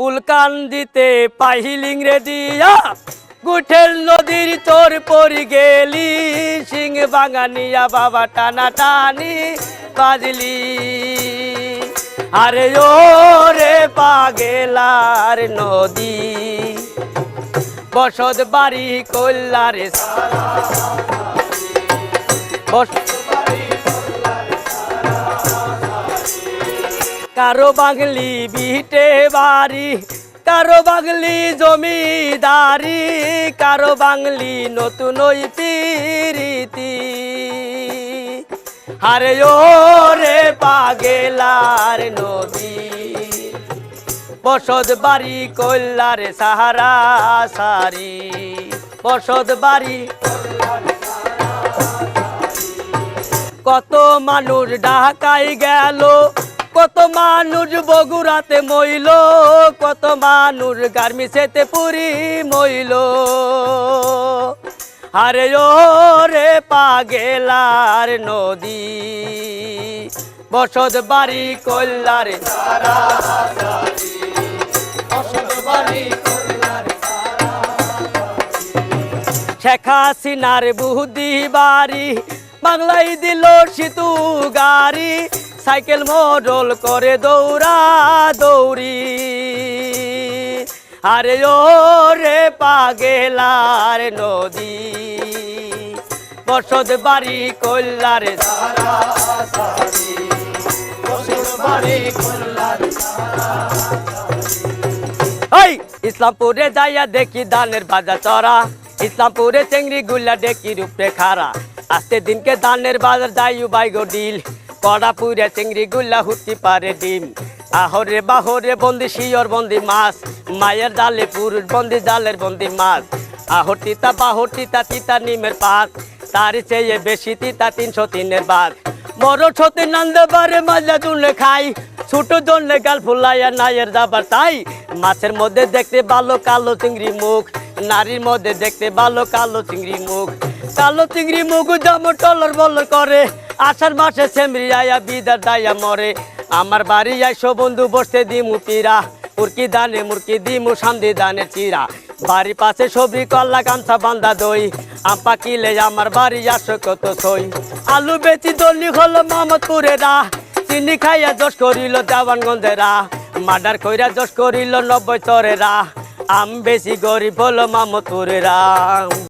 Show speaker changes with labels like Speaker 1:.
Speaker 1: পুলকান দিতে পাহিলিং রে দিয়া। গুঠেল নদীর তোর পরি গেলি সিং বাঙানিয়া বাবা টানা টানি বাজলি। আরে ও রে পাগেলার নদী, বসত বাড়ি কল্যারে বস কারও বাংলি বিটে বাড়ি, কারও বাংলি জমিদারি, কারও বাংলি নতুন ওই পিরিতি। আরে ও রে পাগেলার নদী বসত বাড়ি কল্যারে সাহারা সারি, বসত বাড়ি কত মানুষ ঢাকাই গেল কত মানুষ বগুড়াতে মইল, কত মানুষ গার্মিসেতে পুরি মইল। আরে ও রে পাগেলার নদী, বসত বাড়ি কল্যারে বসত বাড়ি শেখ হাসিনার বুদ্ধি বাড়ি, বাংলায় দিল সিতু গাড়ি। সাইকেল মডল করে দৌড়া দৌড়ি। আরে ও রে পাগেলার নদী, বসত বাড়ি কল্যারে এই, ইসলামপুরে যাইয়া দেখি ধানের বাজার চড়া। ইসলামপুরে চেংড়ি গুল্লা ডেকি রূপে খারা আজকে দিনকে ধানের বাজার যাইউ বাইগো ডিল। কড়াপুরে চিংড়ি গুল্লা হুতি পারে ডিম। আহরে বাহরে বন্দি শিয়র বন্দি মাছ, মায়ের জালে পুরুষ বন্দি জালের বন্দি মাছ। আহর তিতা বাহর তিতা তিতা নিমের পাত, তার চেয়ে বেশি তিতা তিনশো তিনের বাদ বড় ছতি নন্দবারে মাজা চুনে খাই, ছোট জন্য গাল ফুলাইয়া নাইয়ের যাবার তাই। মাছের মধ্যে দেখতে ভালো কালো চিংড়ি মুখ, নারীর মধ্যে দেখতে ভালো কালো চিংড়ি মুখ। কালো চিংড়ি মুখ যেমন টলর বলর করে আষাঢ় মাসে সেমরি আয়া, বিদার দায়া মরে। আমার বাড়ি আইসো বন্ধু, বসতে দিমু পিরা মুরকি দানে, মুরকি দিমু সামদি দানে চিরা। বাড়ি পাশে সবরি কল্লা গামছা বান্ধা দই। আপা কিলে আমার বাড়ি আসো কত সই। আলু বেচি দলি হলো মামতপুরেরা। চিনি খাইয়া যশ করিল দেওয়ানগঞ্জেরা। মার্ডার কইরা যশ করিল নব্বই চরেরা। আম বেশি গরিব হলো মামতপুরেরা।